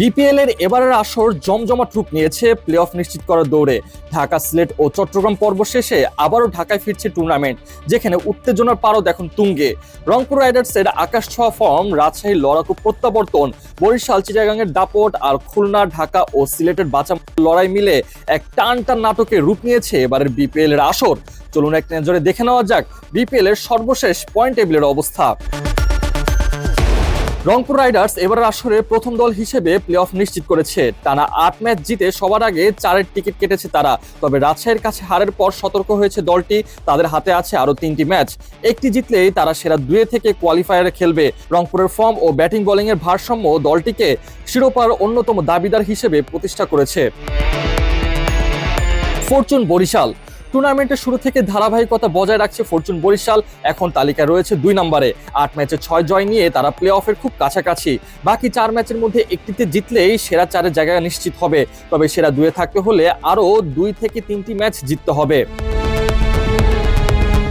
BPL এর এবারের আসর জমজমাট রূপ নিয়েছে প্লে অফ নিশ্চিত করার দৌড়ে। ঢাকা, সিলেট ও চট্টগ্রাম পর্ব শেষে আবারও ঢাকায় ফিরছে টুর্নামেন্ট যেখানে উত্তেজনার পারদ এখন তুঙ্গে। রংপুর রাইডার্সের আকাশ ছোঁয়া ফর্ম রাজশাহীর লড়াকু প্রত্যাবর্তন, বরিশাল চিটাগাংয়ের দাপট আর খুলনা, ঢাকা ও সিলেটের বাঁচা লড়াই মিলে এক টান টান নাটকে রূপ নিয়েছে এবারের বিপিএল এর আসর। চলুন এক নজরে দেখে নেওয়া যাক বিপিএল এর সর্বশেষ পয়েন্ট টেবিলের অবস্থা। রংপুর রাইডার্স এবারের আসরে প্রথম দল হিসেবে প্লে অফ নিশ্চিত করেছে। টানা আট ম্যাচ জিতে সবার আগে চারের টিকিট কেটেছে তারা। তবে রাজশাহীর কাছে হারের পর সতর্ক হয়েছে দলটি। তাদের হাতে আছে আরও তিনটি ম্যাচ। একটি জিতলেই তারা সেরা দুয়ে থেকে কোয়ালিফায়ারে খেলবে। রংপুরের ফর্ম ও ব্যাটিং বোলিংয়ের ভারসাম্য দলটিকে শিরোপার অন্যতম দাবিদার হিসেবে প্রতিষ্ঠা করেছে। ফরচুন বরিশাল। টুর্নামেন্টের শুরু থেকে ধারাবাহিকতা বজায় রাখছে ফরচুন বরিশাল। এখন তালিকা রয়েছে দুই নম্বরে। আট ম্যাচে ছয় জয় নিয়ে তারা প্লে অফের খুব কাছাকাছি। বাকি চার ম্যাচের মধ্যে একটিতে জিতলেই সেরা চারের জায়গা নিশ্চিত হবে। তবে সেরা দুয়ে থাকতে হলে আরও দুই থেকে তিনটি ম্যাচ জিততে হবে।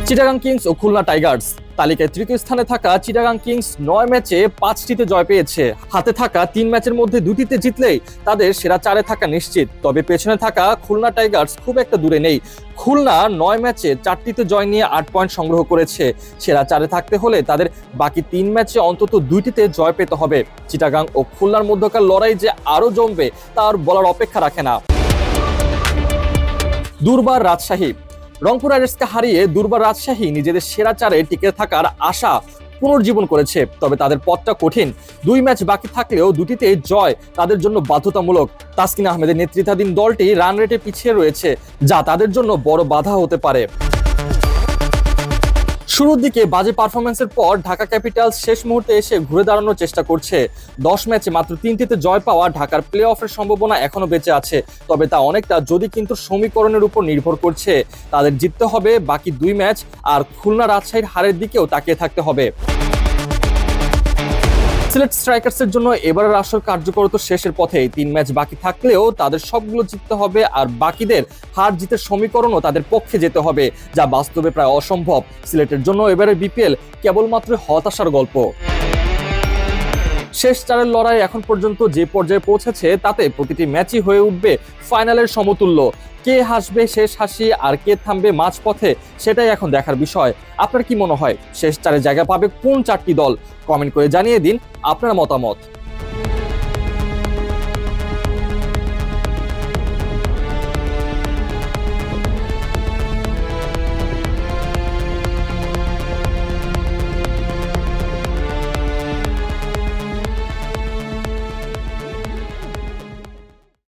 চিটাগাং কিংস ও খুলনা টাইগার্স। তালিকায় তৃতীয় স্থানে থাকা চিটাগাং কিংস নয় ম্যাচে পাঁচটিতে জয় পেয়েছে। হাতে থাকা তিন ম্যাচের মধ্যে দুটিতে জিতলেই তাদের সেরা চারে থাকা নিশ্চিত। তবে পেছনে থাকা খুলনা টাইগার্স খুব একটা দূরে নেই। খুলনা নয় ম্যাচে চারটিতে জয় নিয়ে আট পয়েন্ট সংগ্রহ করেছে। সেরা চারে থাকতে হলে তাদের বাকি তিন ম্যাচে অন্তত দুইটিতে জয় পেতে হবে। চিটাগাং ও খুলনার মধ্যকার লড়াই যে আরও জমবে, তার বলার অপেক্ষা রাখে না। দুর্বার রাজশাহী রংপুর রাইডার্সকে হারিয়ে দুর্বার রাজশাহী নিজেদের সেরা চারে টিকে থাকার আশা পুনর্জীবন করেছে, তবে তাদের পথটা কঠিন। দুই ম্যাচ বাকি থাকলেও দুটিতে জয় তাদের জন্য বাধ্যতামূলক। তাসকিন আহমেদের নেতৃত্বাধীন দলটি রান রেটে পিছিয়ে রয়েছে, যা তাদের জন্য বড় বাধা হতে পারে। শুরুর দিকে বাজে পারফরমেন্সের পর ঢাকা ক্যাপিটালস শেষ মুহূর্তে এসে ঘুরে দাঁড়ানোর চেষ্টা করছে। দশ ম্যাচে মাত্র তিনটিতে জয় পাওয়া ঢাকার প্লে অফের সম্ভাবনা এখনও বেঁচে আছে। তবে তা অনেকটা যদি কিন্তু সমীকরণের উপর নির্ভর করছে। তাদের জিততে হবে বাকি দুই ম্যাচ আর খুলনা রাজশাহীর হারের দিকেও তাকিয়ে থাকতে হবে। সিলেট স্ট্রাইকার্সের জন্য এবারের আসর তো শেষের পথে তিন ম্যাচ বাকি থাকলেও তাদের সবগুলো জিততে হবে আর বাকিদের হার জিতের সমীকরণও তাদের পক্ষে যেতে হবে, যা বাস্তবে প্রায় অসম্ভব। সিলেটের জন্য এবারে বিপিএল কেবলমাত্র হতাশার গল্প। শেষ চারের লড়াই এখন পর্যন্ত যে পর্যায়ে পৌঁছেছে, তাতে প্রতিটি ম্যাচই হয়ে উঠবে ফাইনালের সমতুল্য। কে হাসবে শেষ হাসি আর কে থামবে মাঝ পথে সেটাই এখন দেখার বিষয়। আপনার কি মনে হয়, শেষ চারে জায়গা পাবে কোন চারটি দল? কমেন্ট করে জানিয়ে দিন আপনার মতামত।